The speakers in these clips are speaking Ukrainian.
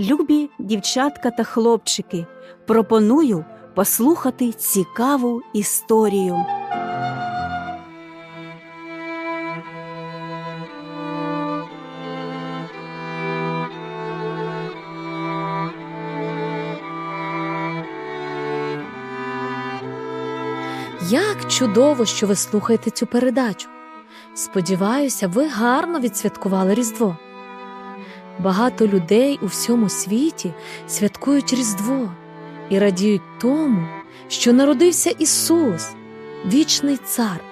Любі дівчатка та хлопчики, пропоную послухати цікаву історію. Як чудово, що ви слухаєте цю передачу. Сподіваюся, ви гарно відсвяткували Різдво. Багато людей у всьому світі святкують Різдво і радіють тому, що народився Ісус, вічний цар.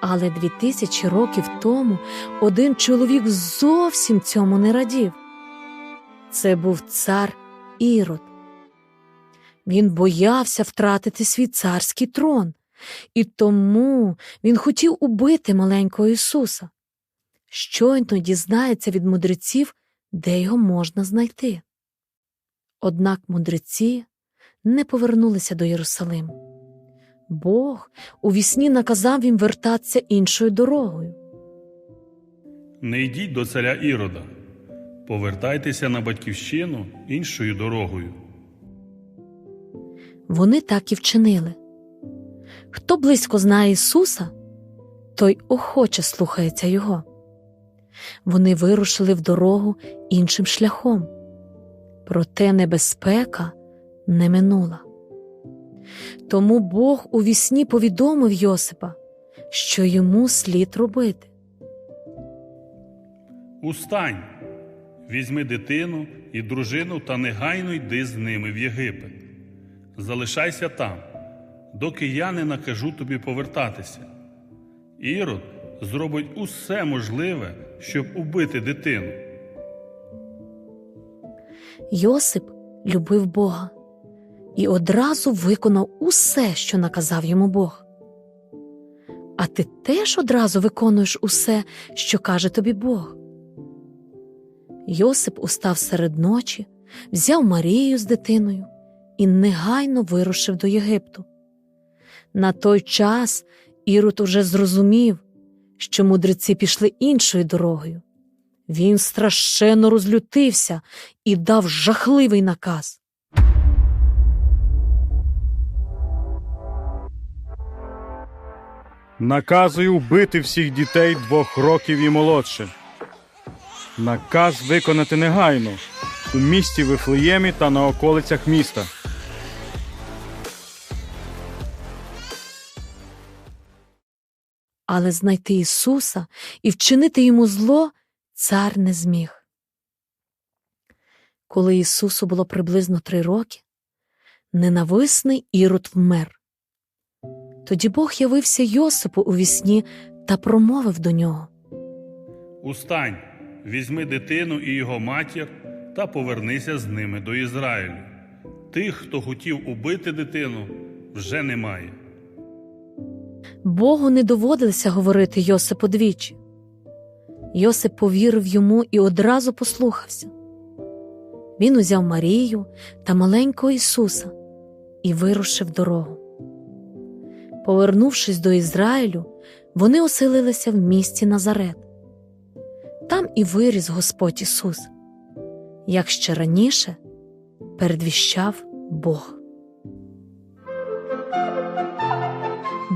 Але дві тисячі років тому один чоловік зовсім цьому не радів. Це був цар Ірод. Він боявся втратити свій царський трон, і тому він хотів убити маленького Ісуса. Щойно дізнається від мудреців, де його можна знайти. Однак мудреці не повернулися до Єрусалиму. Бог у вісні наказав їм вертатися іншою дорогою. Не йдіть до царя Ірода, повертайтеся на батьківщину іншою дорогою. Вони так і вчинили. Хто близько знає Ісуса, той охоче слухається Його. Вони вирушили в дорогу іншим шляхом, проте небезпека не минула. Тому Бог у вісні повідомив Йосипа, що йому слід робити. Устань, візьми дитину і дружину та негайно йди з ними в Єгипет. Залишайся там, доки я не накажу тобі повертатися. Ірод зробить усе можливе, щоб убити дитину. Йосип любив Бога і одразу виконав усе, що наказав йому Бог. А ти теж одразу виконуєш усе, що каже тобі Бог. Йосип устав серед ночі, взяв Марію з дитиною і негайно вирушив до Єгипту. На той час Ірод уже зрозумів, що мудреці пішли іншою дорогою. Він страшенно розлютився і дав жахливий наказ. Наказую вбити всіх дітей двох років і молодше. Наказ виконати негайно у місті Вифлеємі та на околицях міста. Але знайти Ісуса і вчинити йому зло цар не зміг. Коли Ісусу було приблизно три роки, ненависний Ірод вмер. Тоді Бог явився Йосипу у вісні та промовив до нього. Устань, візьми дитину і його матір та повернися з ними до Ізраїлю. Тих, хто хотів убити дитину, вже немає. Богу не доводилося говорити Йосипу двічі. Йосип повірив йому і одразу послухався. Він узяв Марію та маленького Ісуса і вирушив дорогу. Повернувшись до Ізраїлю, вони оселилися в місті Назарет. Там і виріс Господь Ісус, як ще раніше передвіщав Бог.